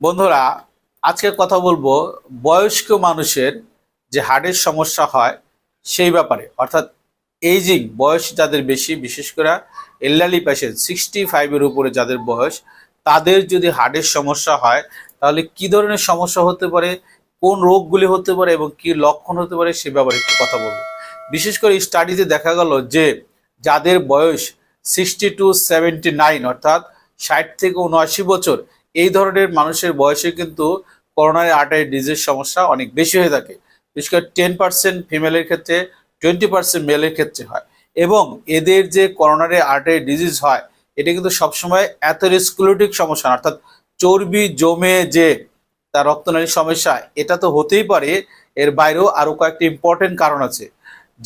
বন্ধুরা আজকে কথা বলব বয়স্ক মানুষের যে হার্টের সমস্যা হয় সেই ব্যাপারে। অর্থাৎ এইজিং বয়স যাদের বেশি, বিশেষ করে এল্ডারলি পেশেন্ট সিক্সটি ফাইভের উপরে যাদের বয়স, তাদের যদি হার্টের সমস্যা হয়, তাহলে কি ধরনের সমস্যা হতে পারে, কোন রোগগুলি হতে পারে এবং কি লক্ষণ হতে পারে সে ব্যাপারে একটু কথা বলব। বিশেষ করে স্টাডিতে দেখা গেল যে যাদের বয়স সিক্সটি টু সেভেন্টি নাইন অর্থাৎ ষাট থেকে উনআশি বছর এই ধরনের মানুষের বয়সে কিন্তু করোনারি আর্টারি ডিজিজ সমস্যা অনেক বেশি হয়ে থাকে। বিশেষ করে টেন পার্সেন্ট ফিমেলের ক্ষেত্রে টোয়েন্টি পার্সেন্ট মেলের ক্ষেত্রে হয়। এবং এদের যে করোনারি আর্টারি ডিজিজ হয়, এটা কিন্তু সবসময় অ্যাথেরোস্কুলোটিক সমস্যা অর্থাৎ চর্বি, জমে যে তার রক্তনালীর সমস্যা, এটা তো হতেই পারে। এর বাইরেও আরও কয়েকটি ইম্পর্টেন্ট কারণ আছে।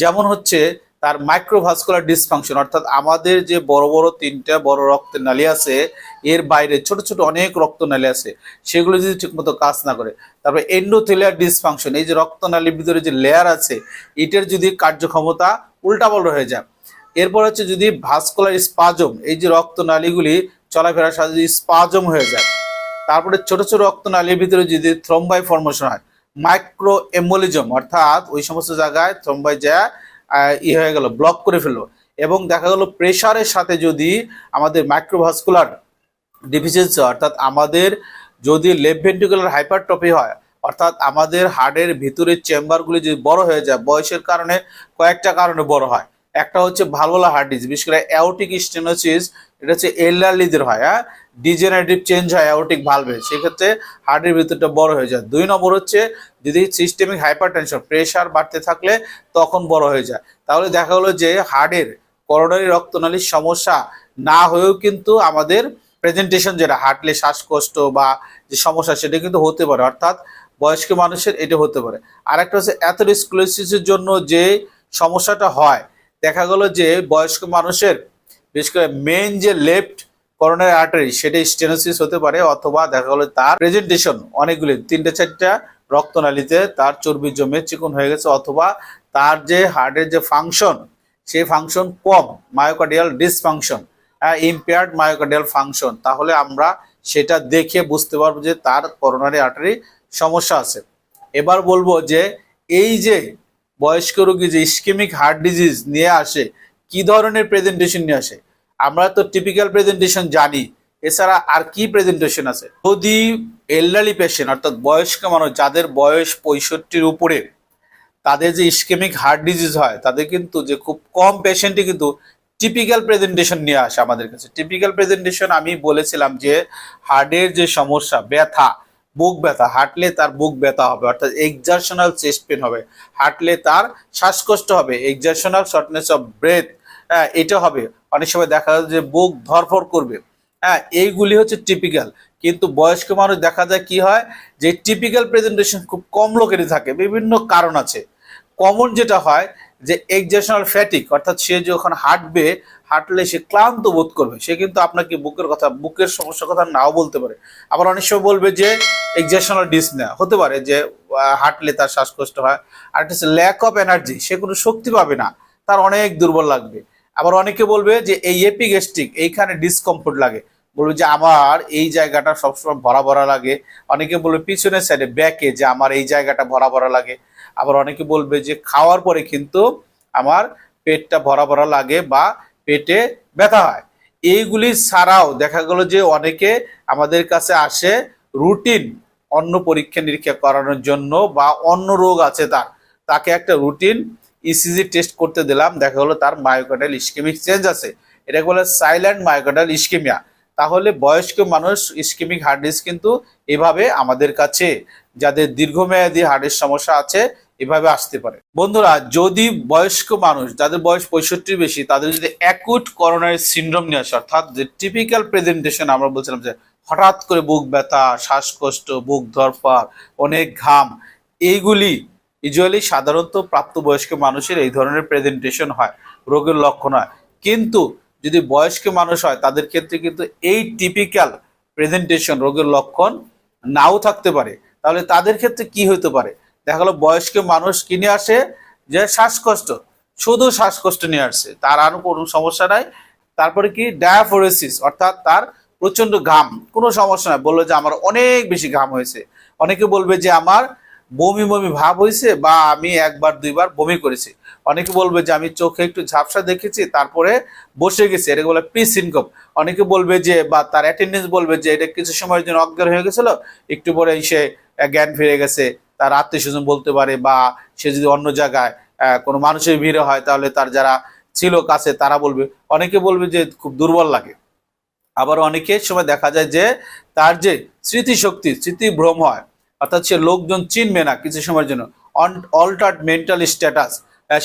যেমন হচ্ছে তার মাইক্রোভাস্কুলার ডিসফাংশন অর্থাৎ আমাদের যে বড় বড় তিনটা বড় রক্তের নালী আছে, এর বাইরে ছোট ছোট অনেক রক্তনালী আছে, সেগুলো যদি ঠিকমতো কাজ না করে, তারপরে এন্ডোথেলিয়ার ডিসফাংশন এই যে রক্তনালীর ভিতরে যে লেয়ার আছে, এটার যদি কার্যক্ষমতা উল্টাপাল্টা হয়ে যায়, এরপর হচ্ছে যদি ভাস্কুলার স্পাজম এই যে রক্তনালীগুলি চলাফেরার সাথে যদি স্পাজম হয়ে যায়, তারপরে ছোট ছোট রক্তনালীর ভিতরে যদি থ্রম্বাই ফর্মেশন হয় মাইক্রো এম্বোলিজম অর্থাৎ ওই সমস্ত জায়গায় থ্রম্বাই যা ই হয়ে গেল ব্লক করে ফেলল। এবং দেখা গেল প্রেশারের সাথে যদি আমাদের মাইক্রোভাস্কুলার ডিফিসিয়েন্সি অর্থাৎ আমাদের যদি লেফট হাইপারটপি হয়, অর্থাৎ আমাদের হার্টের ভিতরের চেম্বারগুলি যদি বড় হয়ে যায়, বয়সের কারণে কয়েকটা কারণে বড় হয়। একটা হচ্ছে ভালভোলা হার্ট ডিজিজ বিশেষ করে অ্যাওটিক স্টেনোসিস এটা হচ্ছে এল্ডারলিদের হয় হ্যাঁ? ডিজেনারেটিভ চেঞ্জ হয় অ্যাওটিক ভালভে সেক্ষেত্রে হার্টের ভিতরটা বড় হয়ে যায়। দুই নম্বর হচ্ছে, যদি সিস্টেমিক হাইপারটেনশন প্রেশার বাড়তে থাকলে তখন বড় হয়ে যায়। তাহলে দেখা গেলো যে হার্টের করোনারি রক্তনালীর সমস্যা না হয়েও কিন্তু আমাদের প্রেজেন্টেশন যেটা হাঁটলে শ্বাসকষ্ট বা যে সমস্যা, সেটা কিন্তু হতে পারে। অর্থাৎ বয়স্ক মানুষের এটা হতে পারে। আর একটা হচ্ছে অ্যাথোরিস্কুলোসিসের জন্য যে সমস্যাটা হয় দেখা গেল যে বয়স্ক মানুষের, বিশেষ করে মেন যে লেফট করোনারি আর্টারি সেটা স্টেনোসিস হতে পারে অথবা দেখা গেলো তার প্রেজেন্টেশন অনেকগুলি, তিনটে চারটা রক্তনালীতে তার চর্বি জমে চিকন হয়ে গেছে অথবা তার যে হার্টের যে ফাংশন সেই ফাংশন কম myocardial dysfunction impaired myocardial function তাহলে আমরা সেটা দেখে বুঝতে পারব যে তার করোনারি আর্টারি সমস্যা আছে। এবার বলব যে এই যে বয়স্ক রোগী যে ইস্কেমিক হার্ট ডিজিজ নিয়ে আসে, কি ধরনের প্রেজেন্টেশন নিয়ে আসে? আমরা তো টিপিক্যাল প্রেজেন্টেশন জানি, এছাড়া আর কি প্রেজেন্টেশন আছে? যদি এল্ডারলি পেশেন্ট অর্থাৎ বয়স্ক মানুষ, যাদের বয়স পঁয়ষট্টির উপরে, তাদের যে ইস্কেমিক হার্ট ডিজিজ হয়, তাদের কিন্তু যে খুব কম পেশেন্টই কিন্তু টিপিক্যাল প্রেজেন্টেশন নিয়ে আসে আমাদের কাছে। টিপিক্যাল প্রেজেন্টেশন আমি বলেছিলাম যে হার্টের যে সমস্যা, ব্যথা বুক ব্যথা, হাঁটলে তার বুক ব্যথা হবে, অর্থাৎ এক্সারশনাল চেস্ট পেন হবে। হাঁটলে তার শ্বাসকষ্ট হবে এক্সারশনাল শর্টনেস অফ ব্রেথ হ্যাঁ এটা হবে। অনেক সময় দেখা যায় যে বুক ধরফর করবে। হ্যাঁ এইগুলি হচ্ছে টিপিক্যাল কিন্তু বয়স্ক মানুষ দেখা যায় কি হয়? যে টিপিক্যাল প্রেজেন্টেশন খুব কম লোকেরই থাকে, বিভিন্ন কারণ আছে। কমন যেটা হয় যে এক্সেশনাল ফ্যাটিক অর্থাৎ সে যখন হাঁটবে, হাঁটলে সে ক্লান্ত বোধ করবে। সে কিন্তু আপনাকে বুকের কথা, বুকের সমস্যার কথা নাও বলতে পারে। আবার অনেক সময় বলবে যে এক্সেশনাল ডিসনেয়া হতে পারে যে হাঁটলে তার শ্বাসকষ্ট হয়। আর হচ্ছে ল্যাক অফ এনার্জি সে কোনো শক্তি পাবে না, তার অনেক দুর্বল লাগবে। আবার অনেকে বলবে যে এই এপিগেস্টিক এইখানে ডিসকমফোর্ট লাগে। বলবে যে আমার এই জায়গাটা সবসময় ভরা ভরা লাগে। অনেকে বলবে পিছনের সাইডে ব্যাকে যে আমার এই জায়গাটা ভরা ভরা লাগে। আবার অনেকে বলবে যে খাওয়ার পরে কিন্তু আমার পেটটা ভরা ভরা লাগে বা পেটে ব্যথা হয়। এইগুলি ছাড়াও দেখা গেল যে অনেকে আমাদের কাছে আসে রুটিন অন্য পরীক্ষা নিরীক্ষা করানোর জন্য বা অন্য রোগ আছে তার, তাকে একটা রুটিন ইসিজি টেস্ট করতে দিলাম। দেখা গেলো তার মায়োকার্ডাল ইস্কেমিক চেঞ্জ আছে। এটাকে বলে সাইলেন্ট মায়োকার্ডাল ইস্কেমিয়া তাহলে বয়স্ক মানুষ ইস্কেমিক হার্ট ডিস কিন্তু এভাবে আমাদের কাছে, যাদের দীর্ঘমেয়াদী হার্টের সমস্যা আছে এভাবে আসতে পারে। বন্ধুরা, যদি বয়স্ক মানুষ, যাদের বয়স পঁয়ষট্টির বেশি, তাদের যদি অ্যাকুট করোনারি সিন্ড্রোম নিয়ে আসে, অর্থাৎ যে টিপিক্যাল প্রেজেন্টেশন আমরা বলছিলাম যে হঠাৎ করে বুক ব্যথা, শ্বাসকষ্ট, বুক ধরফর, অনেক ঘাম, এইগুলি ইউজুয়ালি সাধারণত প্রাপ্তবয়স্ক মানুষের এই ধরনের প্রেজেন্টেশন হয়, রোগের লক্ষণ হয়। কিন্তু যদি বয়স্ক মানুষ হয়, তাদের ক্ষেত্রে কিন্তু এই টিপিক্যাল প্রেজেন্টেশন রোগের লক্ষণ নাও থাকতে পারে। তাহলে তাদের ক্ষেত্রে কি হতে পারে? দেখা গেলো বয়স্ক মানুষ কিনে আসে? যে শ্বাসকষ্ট। শুধু শ্বাসকষ্ট নিয়ে আসছে তার আর কোনো সমস্যা নাই। তারপরে কি? ডায়াফোরেসিস অর্থাৎ তার প্রচণ্ড ঘাম। কোনো সমস্যা নয় বলল যে আমার অনেক বেশি ঘাম হয়েছে। অনেকে বলবে যে আমার বমি বমি ভাব হয়েছে বা আমি একবার দুইবার বমি করেছি। অনেকে বলবে যে আমি চোখে একটু ঝাপসা দেখেছি তারপরে বসে গেছি। এটাকে বলে প্রি সিনকপ অনেকে বলবে যে বা তার অ্যাটেন্ডেন্স বলবে যে এটা কিছু সময়ের জন্য অজ্ঞান হয়ে গেছিল। একটু পরে আহ, জ্ঞান ফিরে গেছে। তার আত্মীয় স্বজন বলতে পারে বা সে যদি অন্য জায়গায় কোনো মানুষের ভিড়ে হয়, তাহলে তার যারা ছিল কাছে তারা বলবে। অনেকে বলবে যে খুব দুর্বল লাগে। আবার অনেকের সময় দেখা যায় যে তার যে স্মৃতিশক্তি, স্মৃতিভ্রম হয়, অর্থাৎ সে লোকজন চিনবে না কিছু সময়ের জন্য। অল্টার্ড মেন্টাল স্ট্যাটাস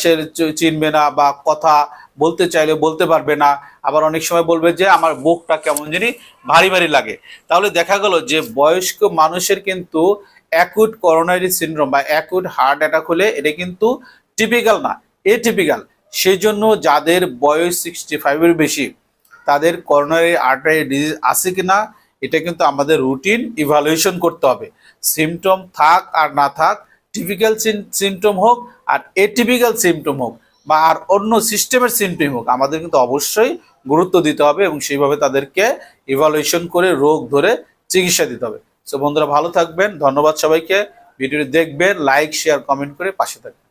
সে চিনবে না বা কথা বলতে চাইলে বলতে পারবে না। আবার অনেক সময় বলবে যে আমার বুকটা কেমন জানি ভারী ভারী লাগে। তাহলে দেখা গেল যে বয়স্ক মানুষের কিন্তু অ্যাকুট করোনারি সিনড্রোম বা অ্যাকুট হার্ট অ্যাটাক হলে এটা কিন্তু টিপিক্যাল না এ টিপিক্যাল সেই জন্য যাদের বয়স সিক্সটি ফাইভের বেশি, তাদের করোনারি আর্টারি ডিজিজ আছে কি না এটা কিন্তু আমাদের রুটিন ইভালুয়েশন করতে হবে। সিমটম থাক আর না থাক টিপিক্যাল সিমটম হোক আর এটিপিক্যাল সিমটম হোক বা আর অন্য সিস্টেমের সিমটম হোক, আমাদের কিন্তু অবশ্যই গুরুত্ব দিতে হবে এবং সেইভাবে তাদেরকে ইভালুয়েশন করে রোগ ধরে চিকিৎসা দিতে হবে। সো বন্ধুরা ভালো থাকবেন ধন্যবাদ সবাইকে। ভিডিওটি দেখবেন লাইক শেয়ার কমেন্ট করে পাশে থাকবেন।